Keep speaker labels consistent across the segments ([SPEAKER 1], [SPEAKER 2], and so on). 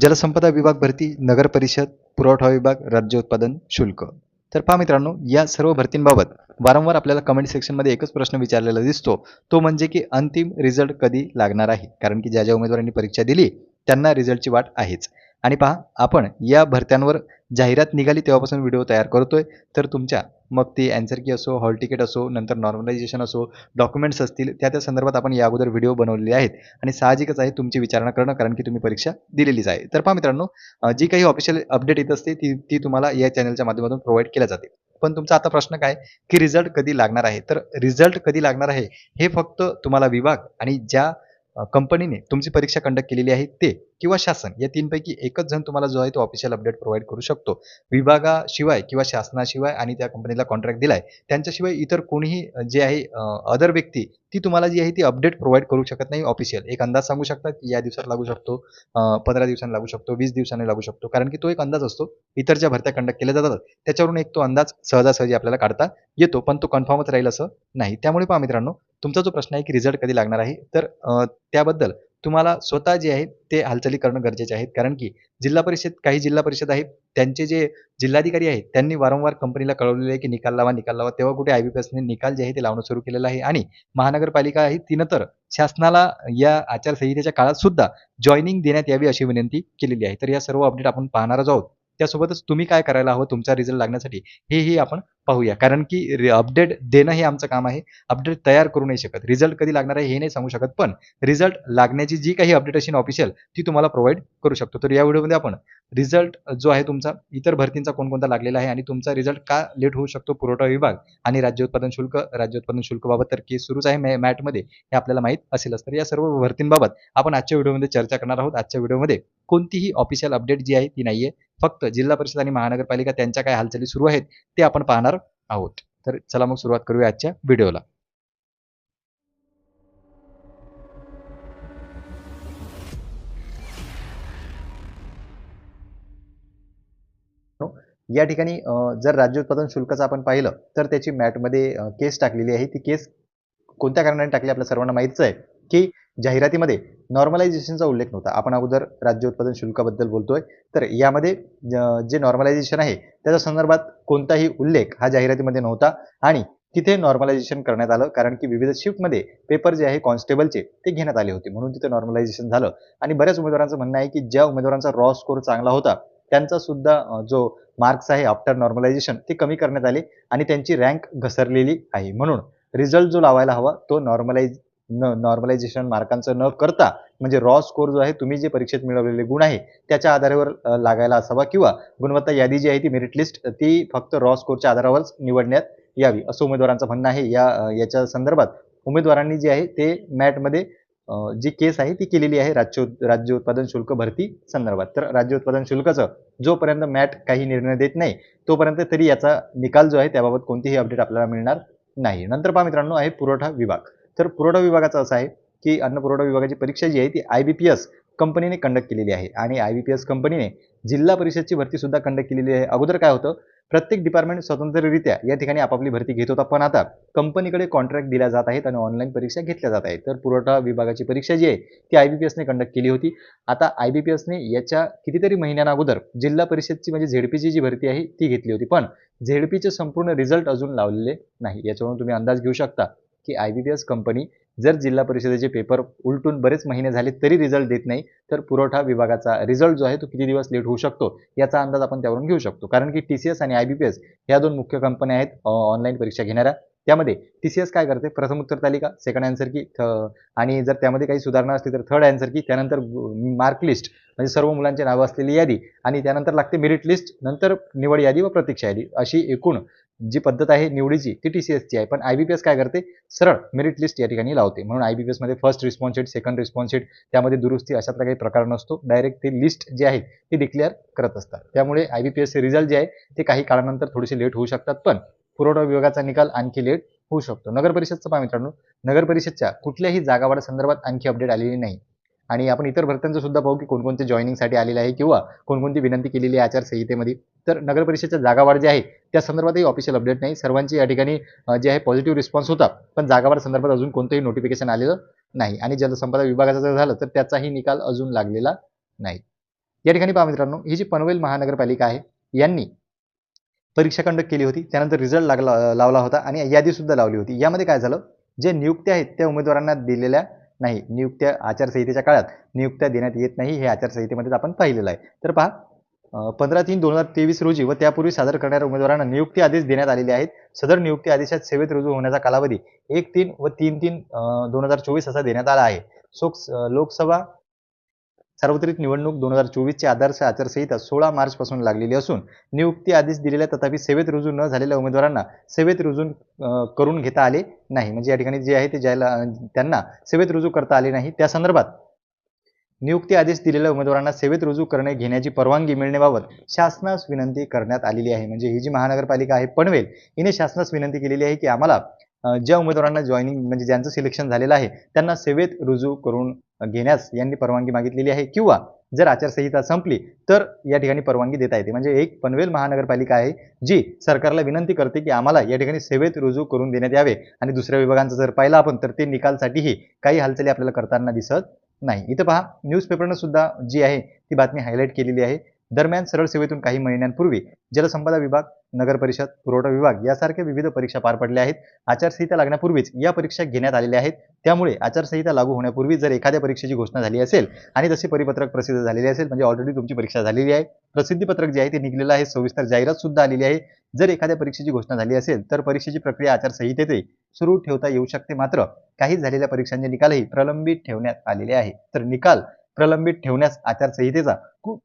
[SPEAKER 1] जलसंपदा विभाग भरती नगर परिषद पुरवठा विभाग राज्य उत्पादन शुल्क. तर पहा मित्रांनो या सर्व भरतींबाबत वारंवार आपल्याला कमेंट सेक्शनमध्ये एकच प्रश्न विचारलेला दिसतो. तो म्हणजे की अंतिम रिझल्ट कधी लागणार आहे? कारण की ज्या ज्या उमेदवारांनी परीक्षा दिली त्यांना रिझल्टची वाट आहेच. आणि पहा आपण या भरत्यांवर जाहिरात निघाली तेव्हापासून व्हिडिओ तयार करतोय. तर तुमच्या मग ती अँसर की असो हॉल तिकीट असो नंतर नॉर्मलायझेशन असो डॉक्युमेंट्स असतील त्या त्या संदर्भात आपण या अगोदर व्हिडिओ बनवलेले आहेत. आणि साहजिकच आहे तुमची विचारणा करणं कारण की तुम्ही परीक्षा दिलेलीच आहे. तर पहा मित्रांनो जी काही ऑफिशियल अपडेट येत असते ती ती तुम्हाला या चॅनलच्या माध्यमातून प्रोव्हाइड केल्या जाते. पण तुमचा आता प्रश्न काय? की रिझल्ट कधी लागणार आहे? तर रिझल्ट कधी लागणार आहे? हे फक्त तुम्हाला विभाग आणि ज्या कंपनीने तुमची परीक्षा कंडक्ट केलेली आहे ते किंवा शासन या तीनपैकी एकच जण तुम्हाला जो आहे तो ऑफिशियल अपडेट प्रोव्हाइड करू शकतो. विभागाशिवाय किंवा शासनाशिवाय आणि त्या कंपनीला कॉन्ट्रॅक्ट दिलाय त्यांच्याशिवाय इतर कोणीही जे आहे अदर व्यक्ती ती तुम्हाला जी आहे ती अपडेट प्रोव्हाइड करू शकत नाही ऑफिशियल एक अंदाज सांगू शकतात की या दिवसात लागू शकतो पंधरा दिवसांनी लागू शकतो वीस दिवसांनी लागू शकतो कारण की तो एक अंदाज असतो इतर ज्या भरत्या कंडक्ट केल्या जातात त्याच्यावरून एक तो अंदाज सहजासहजी आपल्याला काढता येतो पण तो कन्फर्मच राहील असं नाही. त्यामुळे पहा मित्रांनो तुमचा जो प्रश्न आहे की रिझल्ट कधी लागणार आहे तर त्याबद्दल तुम्हाला स्वतः जे आहे ते हालचाली करणं गरजेचे आहेत कारण की जिल्हा परिषद काही जिल्हा परिषद आहेत त्यांचे जे जिल्हाधिकारी आहेत त्यांनी वारंवार कंपनीला कळवलेले आहे की निकाल लावा निकाल लावा. तेव्हा कुठे आय बी पी एसने निकाल जे आहे ते लावणं सुरू केलेलं आहे. आणि महानगरपालिका आहे तिनं तर शासनाला या आचारसंहितेच्या काळात सुद्धा जॉईनिंग देण्यात यावी अशी विनंती केलेली आहे. तर या सर्व अपडेट आपण पाहणारच आहोत. त्यासोबतच तुम्ही काय करायला हवं तुमचा रिझल्ट लागण्यासाठी हेही आपण पाहूया. कारण की अपडेट देणं हे आमचं काम आहे. अपडेट तयार करू नाही शकत. रिझल्ट कधी लागणार आहे हे नाही सांगू शकत. पण रिझल्ट लागण्याची जी काही अपडेट असेल ऑफिशियल ती तुम्हाला प्रोव्हाइड करू शकतो. तर या व्हिडिओमध्ये आपण रिझल्ट जो आहे तुमचा इतर भरतींचा कोणकोणता लागलेला आहे आणि तुमचा रिझल्ट का लेट होऊ शकतो पुरवठा विभाग आणि राज्य उत्पादन शुल्क राज्य उत्पादन शुल्कबाबत तर केस सुरूच आहे. मॅ- मॅटमध्ये हे आपल्याला माहीत असेलच. तर या सर्व भरतींबाबत आपण आजच्या व्हिडिओमध्ये चर्चा करणार आहोत. आजच्या व्हिडिओमध्ये कोणतीही ऑफिशियल अपडेट जी आहे ती नाहीये. फक्त जिल्हा परिषद आणि महानगरपालिका त्यांच्या काय हालचाली सुरू आहेत ते आपण पाहणार आहोत. तर चला मग सुरुवात करूया आजच्या व्हिडिओला. या ठिकाणी जर राज्य उत्पादन शुल्काचं आपण पाहिलं तर त्याची मॅटमध्ये केस टाकलेली आहे. ती केस कोणत्या कारणाने टाकली आपल्या सर्वांना माहितीच आहे. की जाहिरातीमध्ये नॉर्मलायझेशनचा उल्लेख नव्हता. आपण अगोदर राज्य उत्पादन शुल्काबद्दल बोलतोय. तर यामध्ये जे नॉर्मलायझेशन आहे त्याच्या संदर्भात कोणताही उल्लेख हा जाहिरातीमध्ये नव्हता आणि तिथे नॉर्मलायझेशन करण्यात आलं. कारण की विविध शिफ्टमध्ये पेपर जे आहे कॉन्स्टेबलचे ते घेण्यात आले होते. म्हणून तिथे नॉर्मलायझेशन झालं. आणि बऱ्याच उमेदवारांचं म्हणणं आहे की ज्या उमेदवारांचा रॉ स्कोर चांगला होता त्यांचा सुद्धा जो मार्क्स आहे आफ्टर नॉर्मलायझेशन ते कमी करण्यात आले आणि त्यांची रँक घसरलेली आहे. म्हणून रिझल्ट जो लावायला हवा तो नॉर्मलाइज न नॉर्मलायझेशन मार्कांचं न करता म्हणजे रॉ स्कोर जो आहे तुम्ही जे परीक्षेत मिळवलेले गुण आहे त्याच्या आधारावर लागायला असावा किंवा गुणवत्ता यादी जी आहे ती मेरिट लिस्ट ती फक्त रॉ स्कोरच्या आधारावरच निवडण्यात यावी असं उमेदवारांचं म्हणणं आहे. या याच्या संदर्भात उमेदवारांनी जे आहे ते मॅटमध्ये जी केस आहे ती केलेली आहे राज्य राज्य उत्पादन शुल्क भरती संदर्भात. तर राज्य उत्पादन शुल्काचं जोपर्यंत मॅट काही निर्णय देत नाही तोपर्यंत तरी याचा निकाल जो आहे त्याबाबत कोणतीही अपडेट आपल्याला मिळणार नाही. नंतर पहा मित्रांनो आहे पुरवठा विभाग. तर पुरवठा विभागाचं असं आहे की अन्न पुरवठा विभागाची परीक्षा जी आहे ती आय बी पी एस कंपनीने कंडक्ट केलेली आहे. आणि आय बी पी एस कंपनीने जिल्हा परिषदची भरतीसुद्धा कंडक्ट केलेली आहे. अगोदर काय होतं प्रत्येक डिपार्टमेंट स्वतंत्ररित्या या ठिकाणी आपापली भरती घेत होता. पण आता कंपनीकडे कॉन्ट्रॅक्ट दिल्या जात आहेत आणि ऑनलाईन परीक्षा घेतल्या जात आहेत. तर पुरवठा विभागाची परीक्षा जी आहे ती आय बी पी एसने कंडक्ट केली होती. आता आय बी पी एसने याच्या कितीतरी महिन्यांना अगोदर जिल्हा परिषदची म्हणजे झेडपीची जी भरती आहे ती घेतली होती. पण झेडपीचे संपूर्ण रिझल्ट अजून लावलेले नाही. याच्यावरून तुम्ही अंदाज घेऊ शकता. की I B B S company जर जिल्हा परिषदेचे पेपर उलटून बरेच महिने झाले तरी रिझल्ट देत नाही तर पुरवठा विभागाचा रिझल्ट जो आहे तो किती दिवस लेट होऊ शकतो? याचा अंदाज आपण त्यावरून घेऊ शकतो. कारण की टी सी एस आणि आय बी पी एस ह्या दोन मुख्य कंपन्या आहेत ऑनलाईन परीक्षा घेणाऱ्या. त्यामध्ये टी सी एस काय करते? प्रथम उत्तर तालिका सेकंड आन्सर की थ- आणि जर त्यामध्ये काही सुधारणा असली तर थर्ड आन्सर की त्यानंतर मार्क लिस्ट म्हणजे सर्व मुलांचे नावं असलेली यादी आणि त्यानंतर लागते मेरिट लिस्ट नंतर निवड यादी व प्रतीक्षा यादी अशी एकूण जी पद्धत आहे निवडीची ती टी सी एसची आहे. पण आय बी पी एस काय करते? सरळ मेरिट लिस्ट या ठिकाणी लावते. म्हणून आय बी पी एसमध्ये first response sheet second response sheet त्यामध्ये दुरुस्ती अशातला काही प्रकार नसतो. डायरेक्ट ते लिस्ट जे आहे ती डिक्लेअर करत असतात. त्यामुळे आय बी पी एसचे रिझल्ट जे आहे ते काही काळानंतर थोडेसे लेट होऊ शकतात. पण पुरवठा विभागाचा निकाल आणखी लेट होऊ शकतो. नगर परिषदचं पहा मित्रांनो. नगर परिषदच्या कुठल्याही जागावाढ संदर्भात आणखी अपडेट आलेली नाही. आणि आपण इतर भरत्यांचं सुद्धा पाहू की कोणकोणते जॉईनिंगसाठी आलेले आहे किंवा कोणकोणती विनंती केलेली आहे आचारसंहितेमध्ये. तर नगरपरिषदेच्या जागावाढ जे आहे त्या संदर्भातही ऑफिशियल अपडेट नाही. सर्वांची या ठिकाणी जे आहे पॉझिटिव्ह रिस्पॉन्स होता पण जागावाढ संदर्भात अजून कोणतंही नोटिफिकेशन आलेलं नाही. आणि जलसंपदा विभागाचं जर झालं तर त्याचाही निकाल अजून लागलेला नाही. या ठिकाणी पहा मित्रांनो ही जी पनवेल महानगरपालिका आहे यांनी परीक्षा कंडक्ट केली होती त्यानंतर रिझल्ट लागला लावला होता आणि यादीसुद्धा लावली होती. यामध्ये काय झालं? जे नियुक्त्या आहेत त्या उमेदवारांना दिलेल्या नाही नियुक्त्या आचारसंहितेच्या काळात नियुक्त्या देण्यात येत नाही हे आचारसंहितेमध्येच आपण पाहिलेलं आहे. तर पहा पंधरा तीन दोन हजार तेवीस रोजी व त्यापूर्वी सादर करणाऱ्या उमेदवारांना नियुक्ती आदेश देण्यात आलेले आहेत. सदर नियुक्ती आदेशात सेवेत रुजू होण्याचा कालावधी एक तीन व तीन तीन दोन हजार चोवीस असा देण्यात आला आहे. सोक लोकसभा सार्वत्रिक निवडणूक दोन हजार चोवीसची आदर्श आचारसंहिता सोळा मार्चपासून लागलेली असून नियुक्ती आदेश दिलेल्या तथापि सेवेत रुजू न झालेल्या उमेदवारांना सेवेत रुजू करून घेता आले नाही. म्हणजे या ठिकाणी जे आहे ते ज्याला त्यांना सेवेत रुजू करता आले नाही. त्या संदर्भात नियुक्ती आदेश दिलेल्या उमेदवारांना सेवेत रुजू करणे घेण्याची परवानगी मिळण्याबाबत शासनास विनंती करण्यात आलेली आहे. म्हणजे ही जी महानगरपालिका आहे पनवेल हिने शासनास विनंती केलेली आहे की आम्हाला ज्या उमेदवारांना जॉईनिंग म्हणजे ज्यांचं सिलेक्शन झालेलं आहे त्यांना सेवेत रुजू करून घेण्यास यांनी परवानगी मागितलेली आहे. किंवा जर आचारसंहिता संपली तर या ठिकाणी परवानगी देता येते. म्हणजे एक पनवेल महानगरपालिका आहे जी सरकारला विनंती करते की आम्हाला या ठिकाणी सेवेत रुजू करून देण्यात यावे. आणि दुसऱ्या विभागांचा जर पाहिलं आपण तर ते निकालसाठीही काही हालचाली आपल्याला करताना दिसत नाही. इथं पहा न्यूजपेपरनं सुद्धा जी आहे ती बातमी हायलाईट केलेली आहे. दरम्यान सरळ सेवेतून काही महिन्यांपूर्वी जलसंपदा विभाग नगर परिषद पुरवठा विभाग यासारख्या विविध परीक्षा पार पडल्या आहेत. आचारसंहिता लागण्यापूर्वीच या परीक्षा घेण्यात आलेल्या आहेत. त्यामुळे आचारसंहिता लागू होण्यापूर्वी जर एखाद्या परीक्षेची घोषणा झाली असेल आणि तसे परिपत्रक प्रसिद्ध झालेले असेल म्हणजे ऑलरेडी तुमची परीक्षा झालेली आहे. प्रसिद्धीपत्रक जे आहे ते निघलेलं आहे. सविस्तर जाहिरात सुद्धा आलेली आहे. जर एखाद्या परीक्षेची घोषणा झाली असेल तर परीक्षेची प्रक्रिया आचारसंहितेतही सुरू ठेवता येऊ शकते. मात्र काही झालेल्या परीक्षांचे निकालही प्रलंबित ठेवण्यात आलेले आहे. तर निकाल प्रलंबित ठेवण्यास आचारसंहितेचा खूप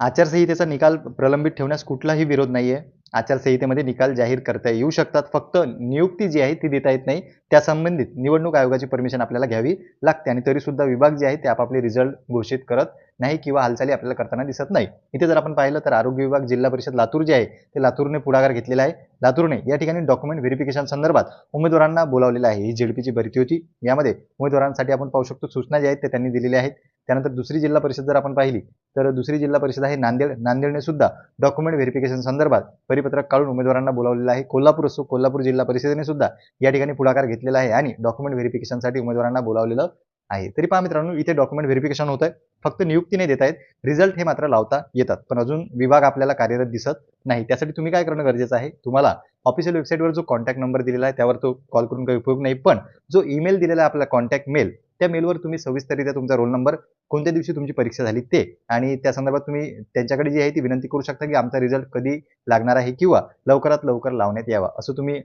[SPEAKER 1] आचारसंहितेचा निकाल प्रलंबित ठेवण्यास कुठलाही विरोध नाही आहे आचारसंहितेमध्ये निकाल जाहीर करता येऊ शकतात. फक्त नियुक्ती जी आहे ती देता येत नाही. त्या संबंधित निवडणूक आयोगाची परमिशन आपल्याला घ्यावी लागते आणि तरीसुद्धा विभाग जे आहे ते आपापले रिझल्ट घोषित करत नाही किंवा हालचाली आपल्याला करताना दिसत नाही. इथे जर आपण पाहिलं तर आरोग्य विभाग जिल्हा परिषद लातूर जे आहे ते लातूरने पुढाकार घेतलेला आहे. लातूरने या ठिकाणी डॉक्युमेंट व्हेरिफिकेशन संदर्भात उमेदवारांना बोलावलेलं आहे. ही झेडपीची भरती होती. यामध्ये उमेदवारांसाठी आपण पाहू शकतो सूचना ज्या आहेत त्या त्यांनी दिलेल्या आहेत. त्यानंतर दुसरी जिल्हा परिषद जर आपण पाहिली तर दुसरी जिल्हा परिषद आहे नांदेड. नांदेडने सुद्धा डॉक्युमेंट व्हेरिफिकेशन संदर्भात परिपत्रक काढून उमेदवारांना बोलावलेलं आहे. कोल्हापूर असो कोल्हापूर जिल्हा परिषदेने सुद्धा या ठिकाणी पुढाकार घेतलेला आहे आणि डॉक्युमेंट व्हेरिफिकेशनसाठी उमेदवारांना बोलावलेलं आहे. तरी पहा मित्रांनो इथे डॉक्युमेंट व्हेरिफिकेशन होत आहे फक्त नियुक्ती नाही देत आहेत रिझल्ट हे मात्र लावता येतात. पण अजून विभाग आपल्याला कार्यरत दिसत नाही. त्यासाठी तुम्ही काय करणं गरजेचं आहे? तुम्हाला ऑफिशियल वेबसाईटवर जो कॉन्टॅक्ट नंबर दिलेला आहे त्यावर तो कॉल करून काही उपयोग नाही. पण जो ईमेल दिलेला आहे आपला कॉन्टॅक्ट मेल त्या मेलवर तुम्ही सविस्तरित्या तुमचा रोल नंबर कोणत्या दिवशी तुमची परीक्षा झाली ते. आणि त्या संदर्भात तुम्ही त्यांच्याकडे जी आहे ती विनंती करू शकता की आमचा रिझल्ट कधी लागणार आहे किंवा लवकरात लवकर लावण्यात यावा. असं तुम्ही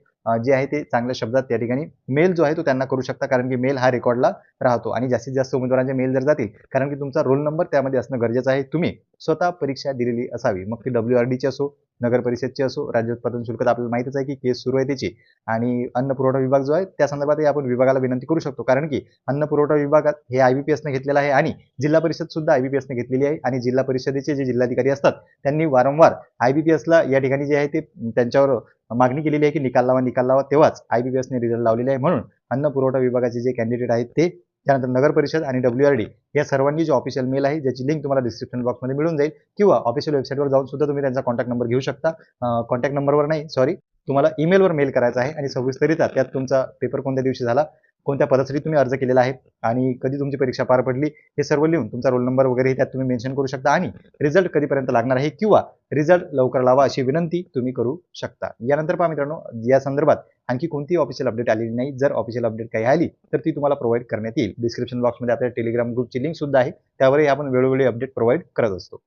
[SPEAKER 1] जे आहे ते चांगल्या शब्दात त्या ठिकाणी मेल जो आहे तो त्यांना करू शकता. कारण की मेल हा रेकॉर्डला राहतो. आणि जास्तीत जास्त उमेदवारांचे मेल जर जातील कारण की तुमचा रोल नंबर त्यामध्ये असणं गरजेचं आहे. तुम्ही स्वतः परीक्षा दिलेली असावी. मग ती डब्ल्यू आर डीची असो नगर परिषदची असो राज्य उत्पादन शुल्क आपल्याला माहितीच आहे की केस सुरू आहे त्याची. आणि अन्न पुरवठा विभाग जो आहे त्या संदर्भातही आपण विभागाला विनंती करू शकतो. कारण की अन्न पुरवठा विभागात हे आय बी पी एसनं घेतलेलं आहे. आणि जिल्हा परिषद सुद्धा आयबीपीएसने घेतलेली आहे. आणि जिल्हा परिषदेचे जे जिल्हाधिकारी असतात त्यांनी वारंवार आयबीपीएसला या ठिकाणी जे आहे ते त्यांच्यावर मागणी केलेली आहे की निकाल लावा निकाल लावा. तेव्हाच आयबीपीएसने रिझल्ट लावलेले आहे. म्हणून अन्न पुरवठा विभागाचे जे कॅन्डिडेट आहेत ते त्यानंतर नगर परिषद आणि डब्ल्यू आर डी या सर्वांनी जे ऑफिशियल मेल आहे ज्याची लिंक तुम्हाला डिस्क्रिप्शन बॉक्समध्ये मिळून जाईल. किंवा ऑफिशियल वेबसाईटवर जाऊन सुद्धा तुम्ही त्यांचा कॉन्टॅक्ट नंबर घेऊ शकता. कॉन्टॅक्ट नंबरवर नाही सॉरी तुम्हाला ईमेलवर मेल करायचा आहे आणि सविस्तरित्या त्यात तुमचा पेपर कोणत्या दिवशी झाला कोणत्या पदासाठी तुम्ही अर्ज केलेला आहे आणि कधी तुमची परीक्षा पार पडली हे सर्व लिहून तुमचा रोल नंबर वगैरे त्यात तुम्ही मेन्शन करू शकता आणि रिझल्ट कधीपर्यंत लागणार आहे किंवा रिझल्ट लवकर लावा अशी विनंती तुम्ही करू शकता. यानंतर पहा मित्रांनो या संदर्भात आणखी कोणती ऑफिशियल अपडेट आलेली नाही. जर ऑफिशियल अपडेट काही आली तर ती तुम्हाला प्रोव्हाइड करण्यात येईल. डिस्क्रिप्शन बॉक्समध्ये आपल्या टेलिग्राम ग्रुपची लिंक सुद्धा आहे. त्यावरही आपण वेळोवेळी अपडेट प्रोव्हाइड करत असतो.